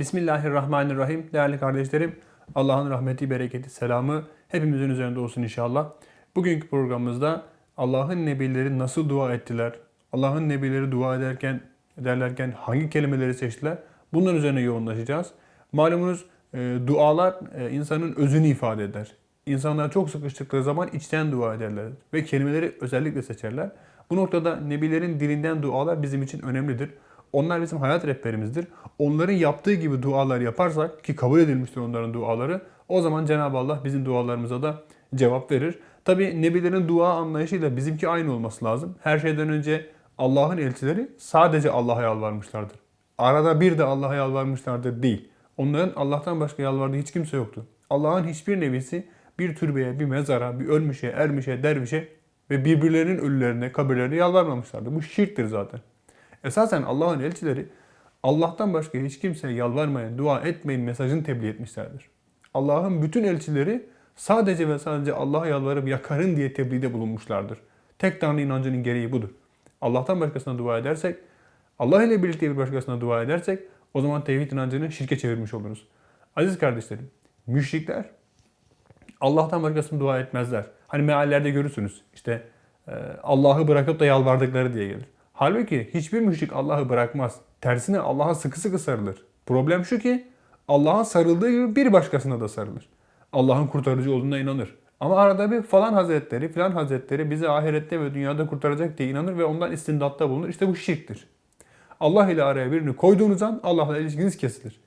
Bismillahirrahmanirrahim. Değerli kardeşlerim, Allah'ın rahmeti, bereketi, selamı hepimizin üzerinde olsun inşallah. Bugünkü programımızda Allah'ın nebileri nasıl dua ettiler? Allah'ın nebileri dua ederken, ederlerken hangi kelimeleri seçtiler? Bunların üzerine yoğunlaşacağız. Malumunuz e, dualar e, insanın özünü ifade eder. İnsanlar çok sıkıştıkları zaman içten dua ederler ve kelimeleri özellikle seçerler. Bu noktada nebilerin dilinden dualar bizim için önemlidir. Onlar bizim hayat rehberimizdir. Onların yaptığı gibi dualar yaparsak ki kabul edilmiştir onların duaları o zaman Cenab-ı Allah bizim dualarımıza da cevap verir. Tabi nebilerin dua anlayışıyla bizimki aynı olması lazım. Her şeyden önce Allah'ın elçileri sadece Allah'a yalvarmışlardır. Arada bir de Allah'a yalvarmışlardır değil. Onların Allah'tan başka yalvardığı hiç kimse yoktu. Allah'ın hiçbir nebisi bir türbeye, bir mezara, bir ölmüşe, ermişe, dervişe ve birbirlerinin ölülerine, kabirlerine yalvarmamışlardı. Bu şirktir zaten. Esasen Allah'ın elçileri Allah'tan başka hiç kimseye yalvarmayın, dua etmeyin mesajını tebliğ etmişlerdir. Allah'ın bütün elçileri sadece ve sadece Allah'a yalvarıp yakarın diye tebliğde bulunmuşlardır. Tek Tanrı inancının gereği budur. Allah'tan başkasına dua edersek, Allah ile birlikte bir başkasına dua edersek o zaman tevhid inancını şirke çevirmiş oluruz. Aziz kardeşlerim, müşrikler Allah'tan başkasına dua etmezler. Hani meallerde görürsünüz. İşte Allah'ı bırakıp da yalvardıkları diye gelir. Halbuki hiçbir müşrik Allah'ı bırakmaz. Tersine Allah'a sıkı sıkı sarılır. Problem şu ki Allah'a sarıldığı gibi bir başkasına da sarılır. Allah'ın kurtarıcı olduğuna inanır. Ama arada bir falan hazretleri, filan hazretleri bizi ahirette ve dünyada kurtaracak diye inanır ve ondan istindatta bulunur. İşte bu şirktir. Allah ile araya birini koyduğunuz an Allah'la ilişkiniz kesilir.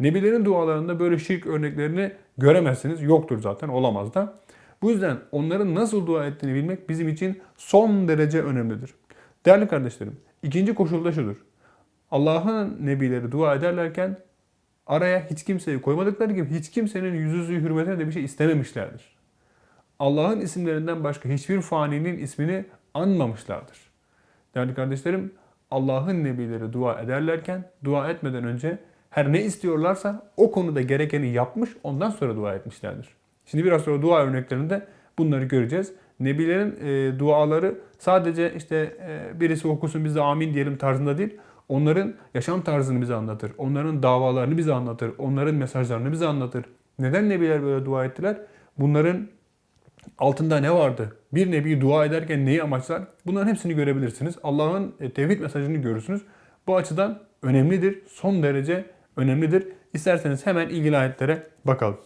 Nebilerin dualarında böyle şirk örneklerini göremezsiniz. Yoktur zaten, olamaz da. Bu yüzden onların nasıl dua ettiğini bilmek bizim için son derece önemlidir. Değerli kardeşlerim, ikinci koşul da şudur. Allah'ın nebileri dua ederlerken araya hiç kimseyi koymadıkları gibi hiç kimsenin yüzüzü hürmetine de bir şey istememişlerdir. Allah'ın isimlerinden başka hiçbir faninin ismini anmamışlardır. Değerli kardeşlerim, Allah'ın nebileri dua ederlerken dua etmeden önce her ne istiyorlarsa o konuda gerekeni yapmış ondan sonra dua etmişlerdir. Şimdi biraz sonra dua örneklerinde bunları göreceğiz. Nebilerin e, duaları sadece işte e, birisi okusun biz de amin diyelim tarzında değil. Onların yaşam tarzını bize anlatır. Onların davalarını bize anlatır. Onların mesajlarını bize anlatır. Neden nebiler böyle dua ettiler? Bunların altında ne vardı? Bir nebi dua ederken neyi amaçlar? Bunların hepsini görebilirsiniz. Allah'ın e, tevhid mesajını görürsünüz. Bu açıdan önemlidir. Son derece önemlidir. İsterseniz hemen ilgili ayetlere bakalım.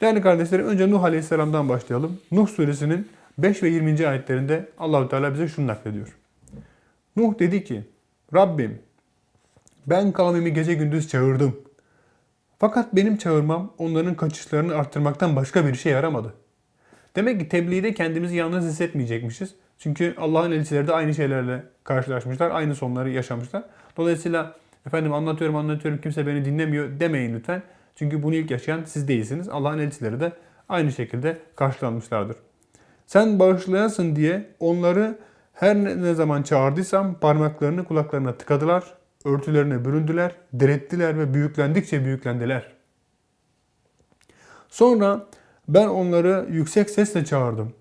Değerli kardeşlerim önce Nuh Aleyhisselam'dan başlayalım. Nuh suresinin 5 ve 20. ayetlerinde Allahu Teala bize şunu naklediyor. Nuh dedi ki: Rabbim ben kavmimi gece gündüz çağırdım. Fakat benim çağırmam onların kaçışlarını arttırmaktan başka bir şey yaramadı. Demek ki tebliğde kendimizi yalnız hissetmeyecekmişiz. Çünkü Allah'ın elçileri de aynı şeylerle karşılaşmışlar. Aynı sonları yaşamışlar. Dolayısıyla efendim anlatıyorum anlatıyorum kimse beni dinlemiyor demeyin lütfen. Çünkü bunu ilk yaşayan siz değilsiniz. Allah'ın elçileri de aynı şekilde karşılanmışlardır. Sen bağışlayasın diye onları her ne zaman çağırdıysam parmaklarını kulaklarına tıkadılar, örtülerine büründüler, direttiler ve büyüklendikçe büyüklendiler. Sonra ben onları yüksek sesle çağırdım.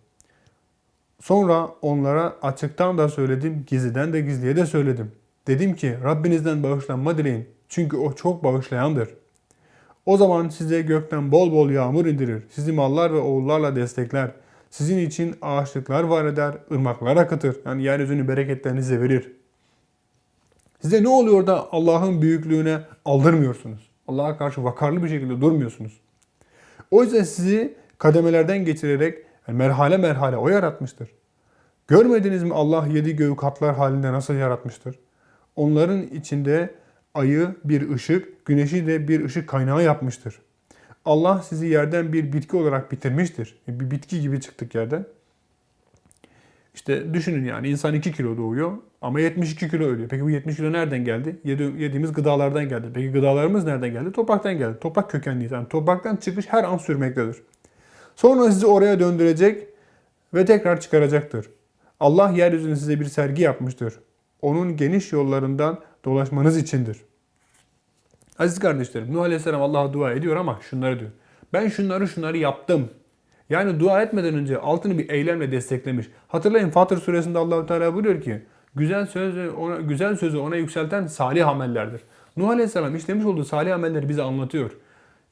Sonra onlara açıktan da söyledim, gizliden de gizliye de söyledim. Dedim ki Rabbinizden bağışlanma dileyin. Çünkü o çok bağışlayandır. O zaman size gökten bol bol yağmur indirir. Sizi mallar ve oğullarla destekler. Sizin için ağaçlıklar var eder, ırmaklar akıtır. Yani yeryüzünün bereketlerini size verir. Size ne oluyor da Allah'ın büyüklüğüne aldırmıyorsunuz? Allah'a karşı vakarlı bir şekilde durmuyorsunuz. O yüzden sizi kademelerden geçirerek yani merhale merhale o yaratmıştır. Görmediniz mi Allah yedi göğü katlar halinde nasıl yaratmıştır? Onların içinde ayı bir ışık, güneşi de bir ışık kaynağı yapmıştır. Allah sizi yerden bir bitki olarak bitirmiştir. Bir bitki gibi çıktık yerden. İşte düşünün yani insan 2 kilo doğuyor ama 72 kilo ölüyor. Peki bu 70 kilo nereden geldi? Yediğimiz gıdalardan geldi. Peki gıdalarımız nereden geldi? Topraktan geldi. Toprak kökenliyiz. Yani topraktan çıkış her an sürmektedir. Sonra sizi oraya döndürecek ve tekrar çıkaracaktır. Allah yeryüzünde size bir sergi yapmıştır. Onun geniş yollarından dolaşmanız içindir. Aziz kardeşlerim Nuh Aleyhisselam Allah'a dua ediyor ama şunları diyor. Ben şunları şunları yaptım. Yani dua etmeden önce altını bir eylemle desteklemiş. Hatırlayın Fatır suresinde Allahu Teala buyuruyor ki güzel sözü ona güzel sözü ona yükselten salih amellerdir. Nuh Aleyhisselam işlemiş olduğu salih amelleri bize anlatıyor.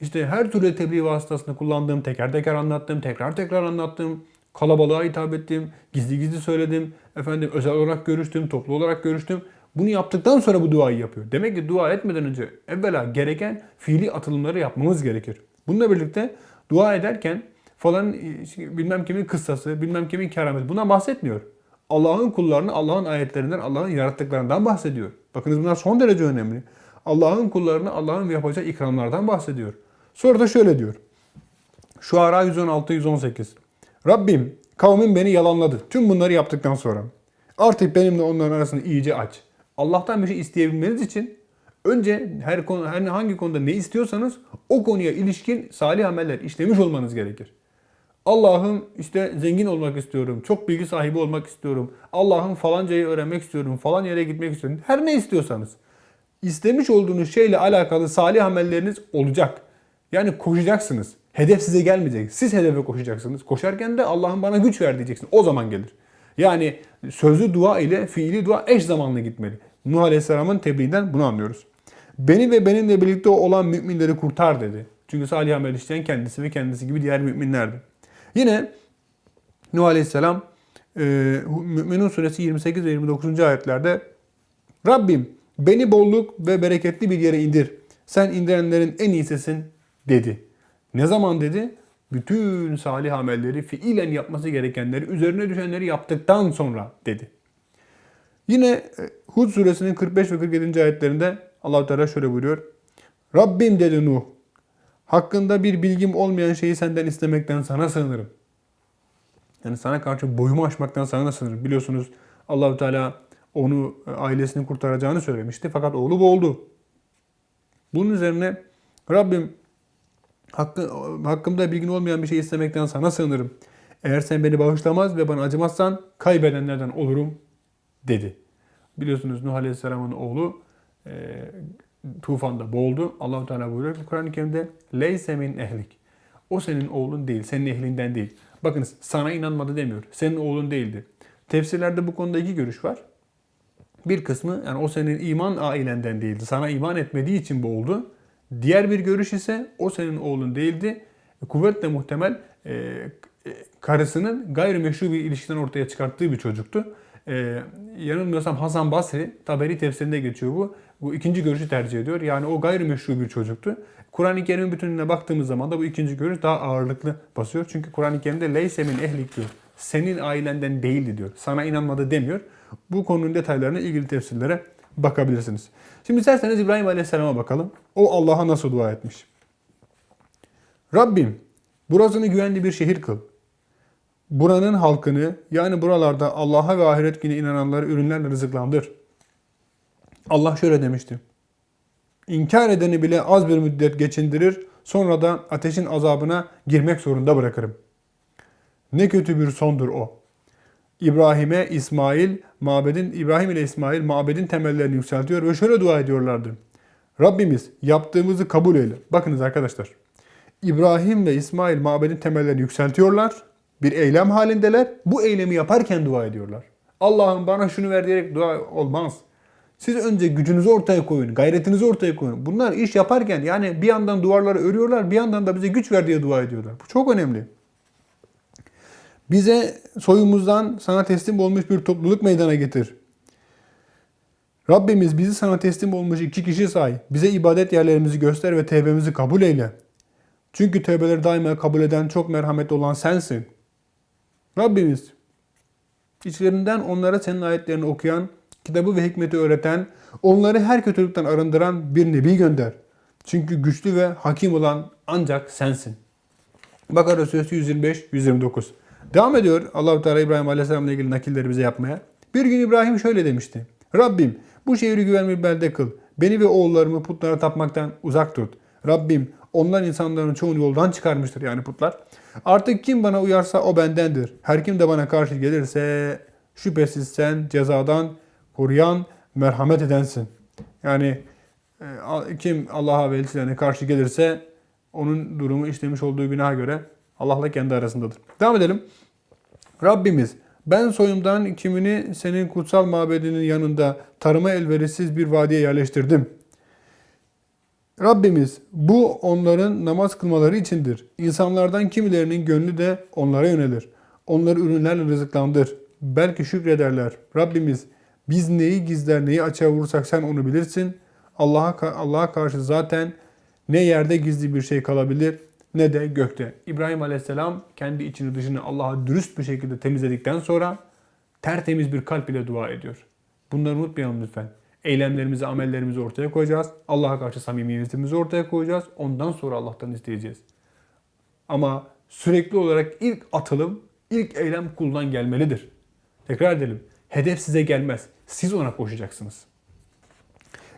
İşte her türlü tebliğ vasıtasında kullandığım, teker teker anlattım, tekrar tekrar anlattım, kalabalığa hitap ettim, gizli gizli söyledim, efendim özel olarak görüştüm, toplu olarak görüştüm. Bunu yaptıktan sonra bu duayı yapıyor. Demek ki dua etmeden önce evvela gereken fiili atılımları yapmamız gerekir. Bununla birlikte dua ederken falan e, bilmem kimin kıssası, bilmem kimin kerameti bundan bahsetmiyor. Allah'ın kullarını Allah'ın ayetlerinden, Allah'ın yarattıklarından bahsediyor. Bakınız bunlar son derece önemli. Allah'ın kullarını Allah'ın yapacağı ikramlardan bahsediyor. Sonra da şöyle diyor. Şuara 116-118. Rabbim kavmin beni yalanladı. Tüm bunları yaptıktan sonra. Artık benimle onların arasını iyice aç. Allah'tan bir şey isteyebilmeniz için önce her konu her hangi konuda ne istiyorsanız o konuya ilişkin salih ameller işlemiş olmanız gerekir. Allah'ım işte zengin olmak istiyorum, çok bilgi sahibi olmak istiyorum, Allah'ım falancayı öğrenmek istiyorum, falan yere gitmek istiyorum. Her ne istiyorsanız. istemiş olduğunuz şeyle alakalı salih amelleriniz olacak. Yani koşacaksınız. Hedef size gelmeyecek. Siz hedefe koşacaksınız. Koşarken de Allah'ım bana güç ver diyeceksin. O zaman gelir. Yani sözlü dua ile fiili dua eş zamanlı gitmeli. Nuh Aleyhisselam'ın tebliğinden bunu anlıyoruz. Beni ve benimle birlikte olan müminleri kurtar dedi. Çünkü salih amel işleyen kendisi ve kendisi gibi diğer müminlerdi. Yine Nuh Aleyhisselam e, Müminun suresi 28 ve 29. ayetlerde Rabbim beni bolluk ve bereketli bir yere indir. Sen indirenlerin en iyisisin dedi. Ne zaman dedi? Bütün salih amelleri fiilen yapması gerekenleri, üzerine düşenleri yaptıktan sonra dedi. Yine e, Hud suresinin 45 ve 47. ayetlerinde allah Teala şöyle buyuruyor. Rabbim dedi Nuh, hakkında bir bilgim olmayan şeyi senden istemekten sana sığınırım. Yani sana karşı boyumu aşmaktan sana sığınırım. Biliyorsunuz allah Teala onu e, ailesini kurtaracağını söylemişti. Fakat oğlu boğuldu. Bunun üzerine Rabbim hakkı, hakkımda bilgin olmayan bir şey istemekten sana sığınırım. Eğer sen beni bağışlamaz ve bana acımazsan kaybedenlerden olurum dedi. Biliyorsunuz Nuh Aleyhisselam'ın oğlu e, tufanda boğuldu. allah Teala buyuruyor ki Kur'an-ı Kerim'de leyse min ehlik. O senin oğlun değil, senin ehlinden değil. Bakınız sana inanmadı demiyor. Senin oğlun değildi. Tefsirlerde bu konuda iki görüş var. Bir kısmı yani o senin iman ailenden değildi. Sana iman etmediği için boğuldu. Diğer bir görüş ise o senin oğlun değildi. Kuvvetle muhtemel e, e, karısının gayrimeşru bir ilişkiden ortaya çıkarttığı bir çocuktu. E, yanılmıyorsam Hasan Basri, Taberi tefsirinde geçiyor bu. Bu ikinci görüşü tercih ediyor. Yani o gayrimeşru bir çocuktu. Kur'an-ı Kerim'in bütününe baktığımız zaman da bu ikinci görüş daha ağırlıklı basıyor. Çünkü Kur'an-ı Kerim'de leysemin ehlik diyor. Senin ailenden değildi diyor. Sana inanmadı demiyor. Bu konunun detaylarına ilgili tefsirlere bakabilirsiniz. Şimdi isterseniz İbrahim Aleyhisselam'a bakalım. O Allah'a nasıl dua etmiş? Rabbim burasını güvenli bir şehir kıl. Buranın halkını yani buralarda Allah'a ve ahiret günü inananları ürünlerle rızıklandır. Allah şöyle demişti. İnkar edeni bile az bir müddet geçindirir, sonra da ateşin azabına girmek zorunda bırakırım. Ne kötü bir sondur o. İbrahim'e İsmail, mabedin İbrahim ile İsmail mabedin temellerini yükseltiyor ve şöyle dua ediyorlardı. Rabbimiz yaptığımızı kabul eyle. Bakınız arkadaşlar. İbrahim ve İsmail mabedin temellerini yükseltiyorlar. Bir eylem halindeler. Bu eylemi yaparken dua ediyorlar. Allah'ım bana şunu ver diyerek dua olmaz. Siz önce gücünüzü ortaya koyun, gayretinizi ortaya koyun. Bunlar iş yaparken yani bir yandan duvarları örüyorlar, bir yandan da bize güç ver diye dua ediyorlar. Bu çok önemli. Bize soyumuzdan sana teslim olmuş bir topluluk meydana getir. Rabbimiz bizi sana teslim olmuş iki kişi say. Bize ibadet yerlerimizi göster ve tevbemizi kabul eyle. Çünkü tövbeleri daima kabul eden çok merhametli olan sensin. Rabbimiz içlerinden onlara senin ayetlerini okuyan, kitabı ve hikmeti öğreten, onları her kötülükten arındıran bir nebi gönder. Çünkü güçlü ve hakim olan ancak sensin. Bakara Suresi 125-129. Devam ediyor allah Teala İbrahim Aleyhisselam'la ilgili nakilleri bize yapmaya. Bir gün İbrahim şöyle demişti. Rabbim bu şehri güvenli bir belde kıl. Beni ve oğullarımı putlara tapmaktan uzak tut. Rabbim onlar insanların çoğunu yoldan çıkarmıştır yani putlar. Artık kim bana uyarsa o bendendir. Her kim de bana karşı gelirse şüphesiz sen cezadan koruyan, merhamet edensin. Yani e, kim Allah'a ve elçilerine karşı gelirse onun durumu işlemiş olduğu günaha göre Allah'la kendi arasındadır. Devam edelim. Rabbimiz ben soyumdan kimini senin kutsal mabedinin yanında tarıma elverişsiz bir vadiye yerleştirdim. Rabbimiz bu onların namaz kılmaları içindir. İnsanlardan kimilerinin gönlü de onlara yönelir. Onları ürünlerle rızıklandır. Belki şükrederler. Rabbimiz biz neyi gizler neyi açığa vurursak sen onu bilirsin. Allah'a Allah'a karşı zaten ne yerde gizli bir şey kalabilir ne de gökte. İbrahim Aleyhisselam kendi içini dışını Allah'a dürüst bir şekilde temizledikten sonra tertemiz bir kalp ile dua ediyor. Bunları unutmayalım lütfen. Eylemlerimizi, amellerimizi ortaya koyacağız. Allah'a karşı samimiyetimizi ortaya koyacağız. Ondan sonra Allah'tan isteyeceğiz. Ama sürekli olarak ilk atılım, ilk eylem kuldan gelmelidir. Tekrar edelim. Hedef size gelmez. Siz ona koşacaksınız.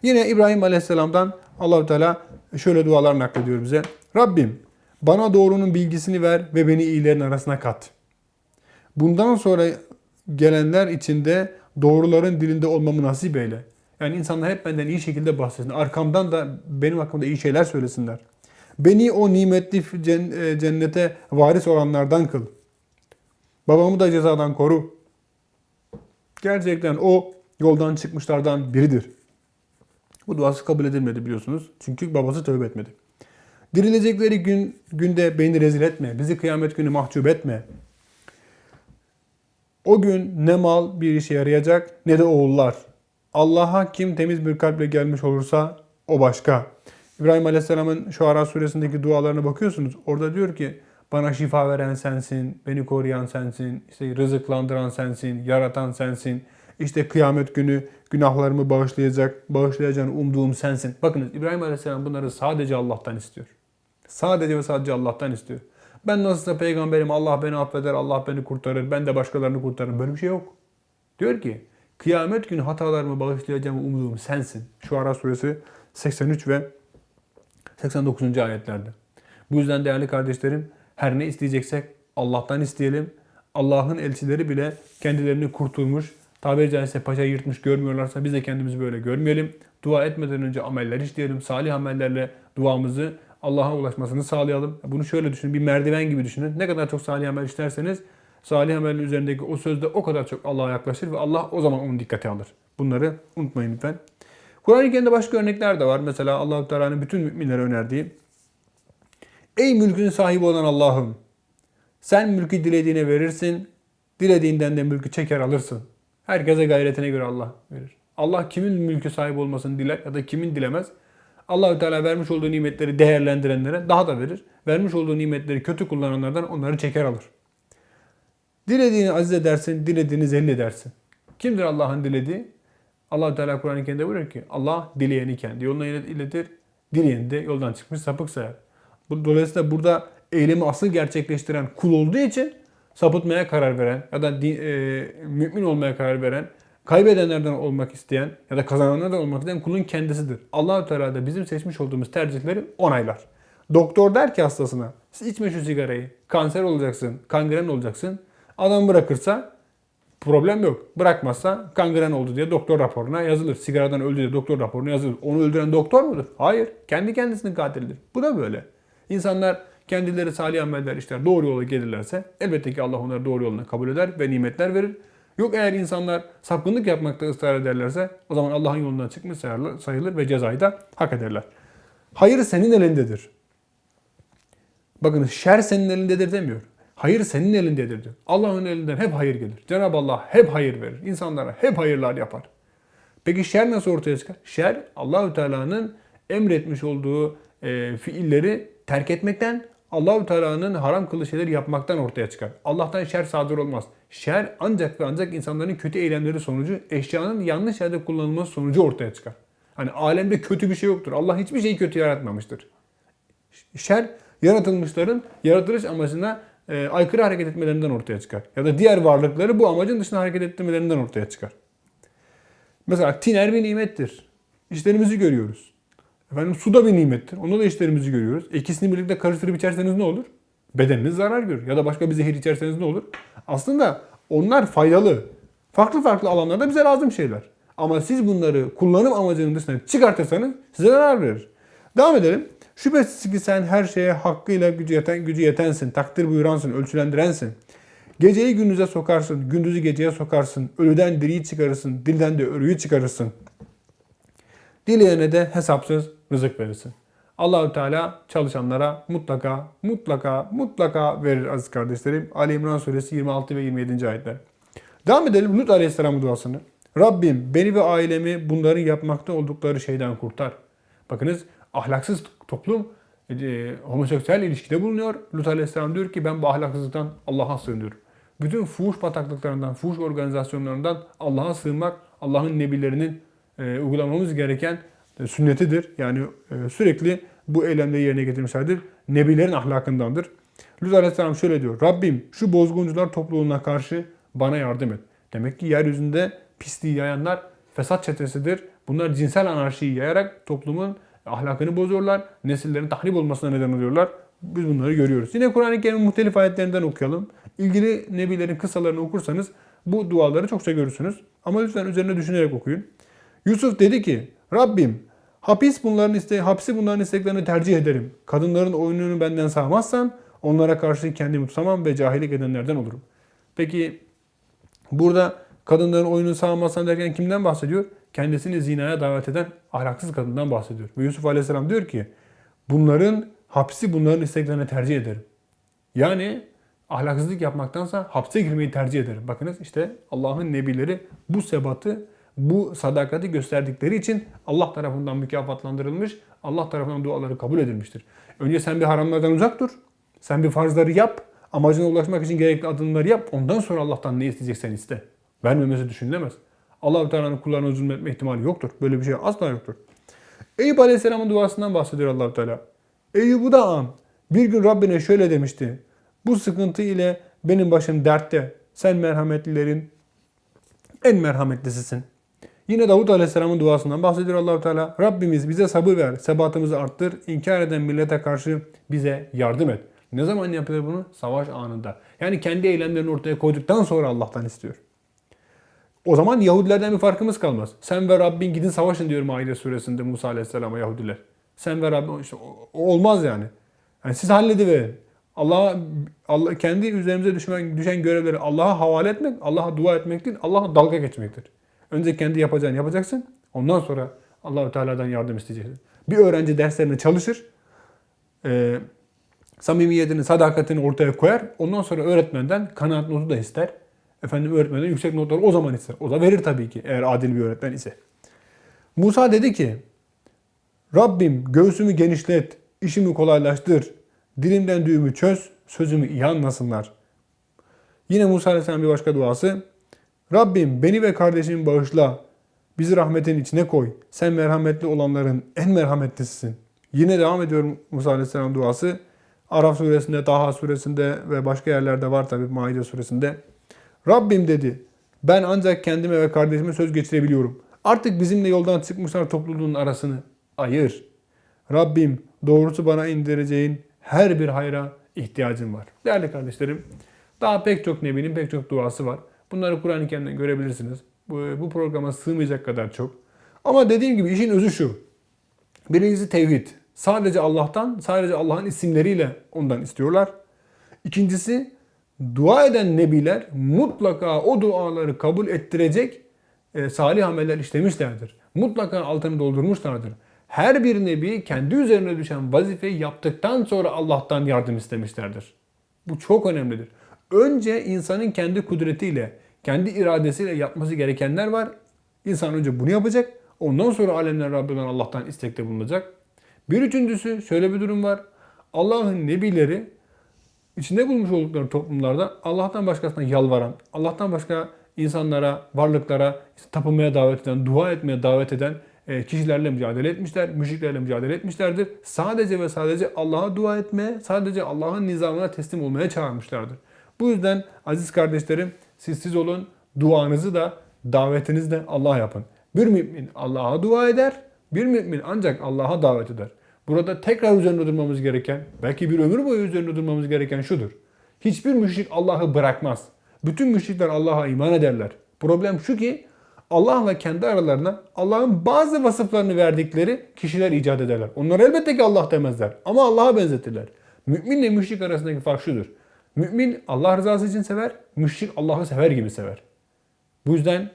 Yine İbrahim Aleyhisselam'dan Allahu Teala şöyle dualar naklediyor bize. Rabbim bana doğrunun bilgisini ver ve beni iyilerin arasına kat. Bundan sonra gelenler içinde doğruların dilinde olmamı nasip eyle. Yani insanlar hep benden iyi şekilde bahsetsin. Arkamdan da benim hakkımda iyi şeyler söylesinler. Beni o nimetli cen- cennete varis olanlardan kıl. Babamı da cezadan koru. Gerçekten o yoldan çıkmışlardan biridir. Bu duası kabul edilmedi biliyorsunuz. Çünkü babası tövbe etmedi. Dirilecekleri gün günde beni rezil etme. Bizi kıyamet günü mahcup etme. O gün ne mal bir işe yarayacak ne de oğullar. Allah'a kim temiz bir kalple gelmiş olursa o başka. İbrahim Aleyhisselam'ın şu Ara suresindeki dualarına bakıyorsunuz. Orada diyor ki bana şifa veren sensin, beni koruyan sensin, işte rızıklandıran sensin, yaratan sensin. İşte kıyamet günü günahlarımı bağışlayacak, bağışlayacağını umduğum sensin. Bakınız İbrahim Aleyhisselam bunları sadece Allah'tan istiyor. Sadece ve sadece Allah'tan istiyor. Ben nasılsa peygamberim Allah beni affeder, Allah beni kurtarır, ben de başkalarını kurtarırım. Böyle bir şey yok. Diyor ki kıyamet günü hatalarımı bağışlayacağımı umduğum sensin. Şu Ara suresi 83 ve 89. ayetlerde. Bu yüzden değerli kardeşlerim her ne isteyeceksek Allah'tan isteyelim. Allah'ın elçileri bile kendilerini kurtulmuş, tabiri caizse paça yırtmış görmüyorlarsa biz de kendimizi böyle görmeyelim. Dua etmeden önce ameller işleyelim. Salih amellerle duamızı Allah'a ulaşmasını sağlayalım. Bunu şöyle düşünün, bir merdiven gibi düşünün. Ne kadar çok salih amel işlerseniz salih amelin üzerindeki o sözde o kadar çok Allah'a yaklaşır ve Allah o zaman onu dikkate alır. Bunları unutmayın lütfen. Kur'an-ı Kerim'de başka örnekler de var. Mesela Allah-u Teala'nın bütün müminlere önerdiği Ey mülkün sahibi olan Allah'ım sen mülkü dilediğine verirsin, dilediğinden de mülkü çeker alırsın. Herkese gayretine göre Allah verir. Allah kimin mülkü sahibi olmasını diler ya da kimin dilemez. Allahü Teala vermiş olduğu nimetleri değerlendirenlere daha da verir. Vermiş olduğu nimetleri kötü kullananlardan onları çeker alır. Dilediğini aziz edersin, dilediğini zelil edersin. Kimdir Allah'ın dilediği? allah Teala Kur'an-ı Kerim'de buyuruyor ki Allah dileyeni kendi yoluna iletir, dileyeni de yoldan çıkmış sapık sayar. Dolayısıyla burada eylemi asıl gerçekleştiren kul olduğu için sapıtmaya karar veren ya da e, mümin olmaya karar veren, kaybedenlerden olmak isteyen ya da kazananlardan olmak isteyen kulun kendisidir. allah Teala da bizim seçmiş olduğumuz tercihleri onaylar. Doktor der ki hastasına içme şu sigarayı, kanser olacaksın, kangren olacaksın. Adam bırakırsa problem yok. Bırakmazsa kangren oldu diye doktor raporuna yazılır. Sigaradan öldü diye doktor raporuna yazılır. Onu öldüren doktor mudur? Hayır. Kendi kendisinin katilidir. Bu da böyle. İnsanlar kendileri salih ameller işler, doğru yola gelirlerse elbette ki Allah onları doğru yoluna kabul eder ve nimetler verir. Yok eğer insanlar sapkınlık yapmakta ısrar ederlerse o zaman Allah'ın yolundan çıkmış sayılır ve cezayı da hak ederler. Hayır senin elindedir. Bakın şer senin elindedir demiyor. Hayır senin elindedir diyor. Allah'ın elinden hep hayır gelir. Cenab-ı Allah hep hayır verir. İnsanlara hep hayırlar yapar. Peki şer nasıl ortaya çıkar? Şer Allahü Teala'nın emretmiş olduğu e, fiilleri terk etmekten, Allahü Teala'nın haram kıldığı şeyleri yapmaktan ortaya çıkar. Allah'tan şer sadır olmaz. Şer ancak ve ancak insanların kötü eylemleri sonucu, eşyanın yanlış yerde kullanılması sonucu ortaya çıkar. Hani alemde kötü bir şey yoktur. Allah hiçbir şeyi kötü yaratmamıştır. Şer yaratılmışların yaratılış amacına e, aykırı hareket etmelerinden ortaya çıkar. Ya da diğer varlıkları bu amacın dışında hareket etmelerinden ortaya çıkar. Mesela tiner bir nimettir. İşlerimizi görüyoruz. Efendim su da bir nimettir. Onda da işlerimizi görüyoruz. İkisini birlikte karıştırıp içerseniz ne olur? Bedeniniz zarar görür. Ya da başka bir zehir içerseniz ne olur? Aslında onlar faydalı. Farklı farklı alanlarda bize lazım şeyler. Ama siz bunları kullanım amacının dışına çıkartırsanız size zarar verir. Devam edelim. Şüphesiz ki sen her şeye hakkıyla gücü, yeten, gücü yetensin, takdir buyuransın, ölçülendirensin. Geceyi gündüze sokarsın, gündüzü geceye sokarsın, ölüden diriyi çıkarırsın, dilden de örüyü çıkarırsın. Dileyene de hesapsız rızık verirsin. Allahü Teala çalışanlara mutlaka mutlaka mutlaka verir aziz kardeşlerim. Ali İmran suresi 26 ve 27. ayetler. Devam edelim Lut Aleyhisselam'ın duasını. Rabbim beni ve ailemi bunların yapmakta oldukları şeyden kurtar. Bakınız ahlaksız toplum e, homoseksüel ilişkide bulunuyor. Lut Aleyhisselam diyor ki ben bu ahlaksızlıktan Allah'a sığınıyorum. Bütün fuhuş bataklıklarından, fuhuş organizasyonlarından Allah'a sığınmak Allah'ın nebilerinin e, uygulamamız gereken e, sünnetidir. Yani e, sürekli bu eylemleri yerine getirmişlerdir. Nebilerin ahlakındandır. Lut Aleyhisselam şöyle diyor. Rabbim şu bozguncular topluluğuna karşı bana yardım et. Demek ki yeryüzünde pisliği yayanlar fesat çetesidir. Bunlar cinsel anarşiyi yayarak toplumun ahlakını bozuyorlar. Nesillerin tahrip olmasına neden oluyorlar. Biz bunları görüyoruz. Yine Kur'an-ı Kerim'in muhtelif ayetlerinden okuyalım. İlgili nebilerin kısalarını okursanız bu duaları çokça görürsünüz. Ama lütfen üzerine düşünerek okuyun. Yusuf dedi ki Rabbim hapis bunların iste hapsi bunların isteklerini tercih ederim. Kadınların oyununu benden sağmazsan onlara karşı kendimi tutamam ve cahillik edenlerden olurum. Peki burada kadınların oyununu sağmazsan derken kimden bahsediyor? Kendisini zinaya davet eden ahlaksız kadından bahsediyor. Ve Yusuf Aleyhisselam diyor ki bunların hapsi bunların isteklerine tercih ederim. Yani ahlaksızlık yapmaktansa hapse girmeyi tercih ederim. Bakınız işte Allah'ın nebileri bu sebatı, bu sadakati gösterdikleri için Allah tarafından mükafatlandırılmış, Allah tarafından duaları kabul edilmiştir. Önce sen bir haramlardan uzak dur. Sen bir farzları yap. Amacına ulaşmak için gerekli adımları yap. Ondan sonra Allah'tan ne isteyeceksen iste. Vermemesi düşünülemez. Allah-u Teala'nın kullarına zulmetme ihtimali yoktur. Böyle bir şey asla yoktur. Eyüp Aleyhisselam'ın duasından bahsediyor allah Teala. Eyüp'u da an. Bir gün Rabbine şöyle demişti. Bu sıkıntı ile benim başım dertte. Sen merhametlilerin en merhametlisisin. Yine Davut Aleyhisselam'ın duasından bahsediyor Allahu Teala. Rabbimiz bize sabır ver, sebatımızı arttır, inkar eden millete karşı bize yardım et. Ne zaman yapıyor bunu? Savaş anında. Yani kendi eylemlerini ortaya koyduktan sonra Allah'tan istiyor. O zaman Yahudilerden bir farkımız kalmaz. Sen ve Rabbin gidin savaşın diyor Maide suresinde Musa Aleyhisselam'a Yahudiler. Sen ve Rabbin işte, olmaz yani. yani siz hallediverin. Allah, Allah kendi üzerimize düşen, düşen görevleri Allah'a havale etmek, Allah'a dua etmek değil, Allah'a dalga geçmektir. Önce kendi yapacağını yapacaksın. Ondan sonra Allahu Teala'dan yardım isteyeceksin. Bir öğrenci derslerine çalışır. E, samimiyetini, sadakatini ortaya koyar. Ondan sonra öğretmenden kanaat notu da ister. Efendim öğretmenden yüksek notları o zaman ister. O da verir tabii ki eğer adil bir öğretmen ise. Musa dedi ki Rabbim göğsümü genişlet, işimi kolaylaştır, dilimden düğümü çöz, sözümü iyi anlasınlar. Yine Musa Aleyhisselam bir başka duası. Rabbim beni ve kardeşimi bağışla, bizi rahmetin içine koy. Sen merhametli olanların en merhametlisisin. Yine devam ediyorum Musa Aleyhisselam duası. Araf suresinde, Taha suresinde ve başka yerlerde var tabi Maide suresinde. Rabbim dedi, ben ancak kendime ve kardeşime söz geçirebiliyorum. Artık bizimle yoldan çıkmışlar topluluğunun arasını ayır. Rabbim doğrusu bana indireceğin her bir hayra ihtiyacım var. Değerli kardeşlerim, daha pek çok nebinin pek çok duası var. Bunları Kur'an-ı Kerim'den görebilirsiniz. Bu, bu programa sığmayacak kadar çok. Ama dediğim gibi işin özü şu. Birincisi tevhid. Sadece Allah'tan, sadece Allah'ın isimleriyle ondan istiyorlar. İkincisi dua eden nebiler mutlaka o duaları kabul ettirecek e, salih ameller işlemişlerdir. Mutlaka altını doldurmuşlardır. Her bir nebi kendi üzerine düşen vazifeyi yaptıktan sonra Allah'tan yardım istemişlerdir. Bu çok önemlidir. Önce insanın kendi kudretiyle, kendi iradesiyle yapması gerekenler var. İnsan önce bunu yapacak. Ondan sonra alemler Rabbinden Allah'tan istekte bulunacak. Bir üçüncüsü şöyle bir durum var. Allah'ın nebileri içinde bulmuş oldukları toplumlarda Allah'tan başkasına yalvaran, Allah'tan başka insanlara, varlıklara tapınmaya davet eden, dua etmeye davet eden e, kişilerle mücadele etmişler, müşriklerle mücadele etmişlerdir. Sadece ve sadece Allah'a dua etmeye, sadece Allah'ın nizamına teslim olmaya çağırmışlardır. Bu yüzden aziz kardeşlerim siz siz olun, duanızı da davetinizi de Allah yapın. Bir mümin Allah'a dua eder, bir mümin ancak Allah'a davet eder. Burada tekrar üzerinde durmamız gereken, belki bir ömür boyu üzerinde durmamız gereken şudur. Hiçbir müşrik Allah'ı bırakmaz. Bütün müşrikler Allah'a iman ederler. Problem şu ki Allah'la kendi aralarına Allah'ın bazı vasıflarını verdikleri kişiler icat ederler. Onlar elbette ki Allah demezler ama Allah'a benzetirler. Müminle müşrik arasındaki fark şudur. Mümin Allah rızası için sever, müşrik Allah'ı sever gibi sever. Bu yüzden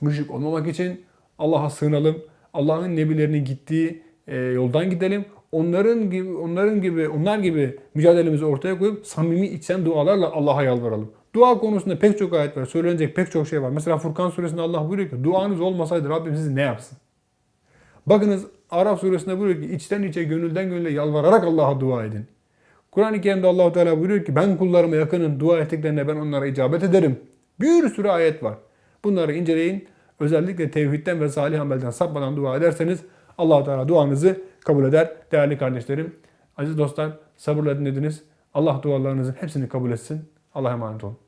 müşrik olmamak için Allah'a sığınalım. Allah'ın nebilerinin gittiği e, yoldan gidelim. onların gibi onların gibi onlar gibi mücadelemizi ortaya koyup samimi içten dualarla Allah'a yalvaralım. Dua konusunda pek çok ayet var. Söylenecek pek çok şey var. Mesela Furkan suresinde Allah buyuruyor ki duanız olmasaydı Rabbim sizi ne yapsın? Bakınız Araf suresinde buyuruyor ki içten içe gönülden gönüle yalvararak Allah'a dua edin. Kur'an-ı Kerim'de Allahu Teala buyuruyor ki ben kullarıma yakının dua ettiklerine ben onlara icabet ederim. Bir sürü ayet var. Bunları inceleyin. Özellikle tevhidden ve salih amelden sapmadan dua ederseniz Allah Teala duanızı kabul eder. Değerli kardeşlerim, aziz dostlar sabırla dinlediniz. Allah dualarınızın hepsini kabul etsin. Allah'a emanet olun.